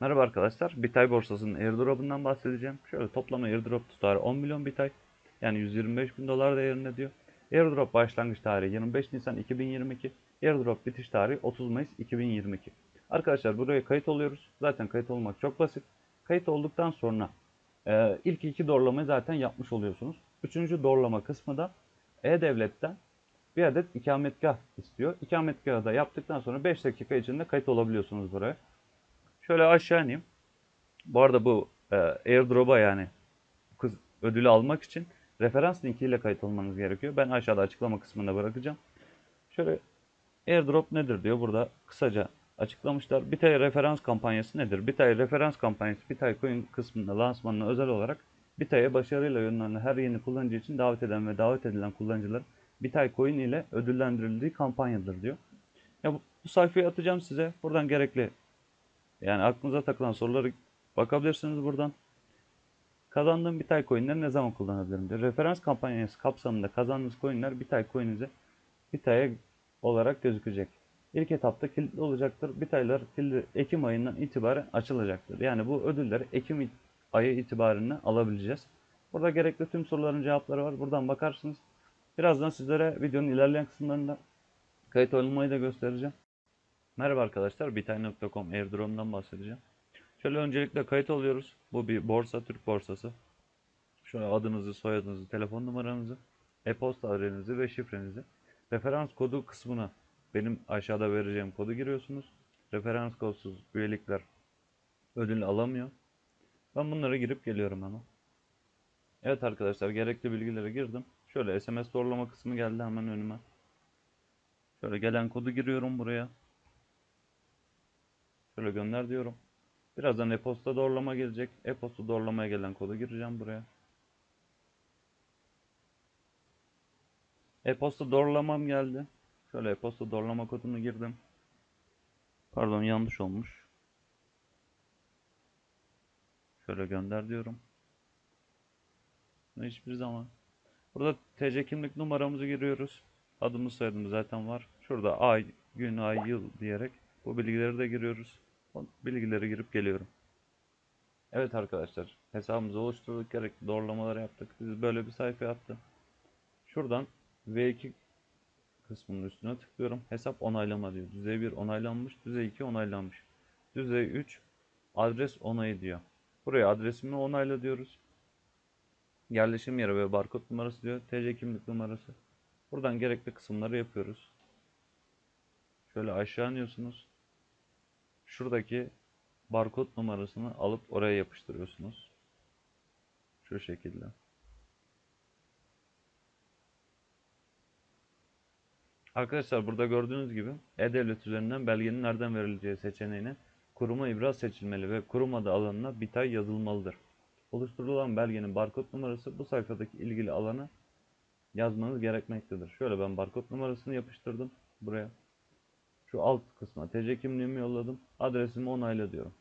Merhaba arkadaşlar. Bitay borsasının airdrop'undan bahsedeceğim. Şöyle toplam airdrop tutarı 10 milyon Bitay. Yani 125 bin dolar değerinde diyor. Airdrop başlangıç tarihi 25 Nisan 2022. Airdrop bitiş tarihi 30 Mayıs 2022. Arkadaşlar buraya kayıt oluyoruz. Zaten kayıt olmak çok basit. Kayıt olduktan sonra e, ilk iki doğrulamayı zaten yapmış oluyorsunuz. Üçüncü doğrulama kısmı da E-Devlet'ten bir adet ikametgah istiyor. İkametgahı da yaptıktan sonra 5 dakika içinde kayıt olabiliyorsunuz buraya. Şöyle aşağı ineyim. Bu arada bu e, airdrop'a yani kız ödülü almak için referans linkiyle kayıt olmanız gerekiyor. Ben aşağıda açıklama kısmında bırakacağım. Şöyle airdrop nedir diyor. Burada kısaca açıklamışlar. Bitay referans kampanyası nedir? Bitay referans kampanyası Bitay Coin kısmında lansmanına özel olarak Bitay'a başarıyla yönlenen her yeni kullanıcı için davet eden ve davet edilen kullanıcılar Bitay Coin ile ödüllendirildiği kampanyadır diyor. Ya bu, bu sayfayı atacağım size. Buradan gerekli yani aklınıza takılan soruları bakabilirsiniz buradan. Kazandığım Bitay coinleri ne zaman kullanabilirim diyor. Referans kampanyası kapsamında kazandığınız coinler Bitay coin'inize Bitay'a olarak gözükecek. İlk etapta kilitli olacaktır. Bitaylar Ekim ayından itibaren açılacaktır. Yani bu ödülleri Ekim ayı itibarını alabileceğiz. Burada gerekli tüm soruların cevapları var. Buradan bakarsınız. Birazdan sizlere videonun ilerleyen kısımlarında kayıt olmayı da göstereceğim. Merhaba arkadaşlar, bitay.com airdrop'dan bahsedeceğim. Şöyle öncelikle kayıt oluyoruz. Bu bir borsa, Türk borsası. Şöyle adınızı, soyadınızı, telefon numaranızı, e-posta adresinizi ve şifrenizi. Referans kodu kısmına benim aşağıda vereceğim kodu giriyorsunuz. Referans kodsuz üyelikler ödül alamıyor. Ben bunlara girip geliyorum hemen. Evet arkadaşlar gerekli bilgileri girdim. Şöyle SMS doğrulama kısmı geldi hemen önüme. Şöyle gelen kodu giriyorum buraya. Şöyle gönder diyorum. Birazdan e-posta doğrulama gelecek. E-posta doğrulamaya gelen kodu gireceğim buraya. E-posta doğrulamam geldi. Şöyle e-posta doğrulama kodunu girdim. Pardon yanlış olmuş. Şöyle gönder diyorum. Hiçbir zaman. Burada TC kimlik numaramızı giriyoruz. Adımız soyadımız zaten var. Şurada ay, gün, ay, yıl diyerek bu bilgileri de giriyoruz. Bilgileri girip geliyorum. Evet arkadaşlar hesabımızı oluşturduk. Gerekli doğrulamaları yaptık. Biz böyle bir sayfa attı. Şuradan V2 kısmının üstüne tıklıyorum. Hesap onaylama diyor. Düzey 1 onaylanmış. Düzey 2 onaylanmış. Düzey 3 adres onayı diyor. Buraya adresimi onayla diyoruz. Yerleşim yeri ve barkod numarası diyor. TC kimlik numarası. Buradan gerekli kısımları yapıyoruz. Şöyle aşağı iniyorsunuz. Şuradaki barkod numarasını alıp oraya yapıştırıyorsunuz. Şu şekilde. Arkadaşlar burada gördüğünüz gibi E-Devlet üzerinden belgenin nereden verileceği seçeneğine kuruma ibraz seçilmeli ve kurum adı alanına bitay yazılmalıdır. Oluşturulan belgenin barkod numarası bu sayfadaki ilgili alana yazmanız gerekmektedir. Şöyle ben barkod numarasını yapıştırdım buraya. Şu alt kısma TC kimliğimi yolladım. Adresimi onayla diyorum.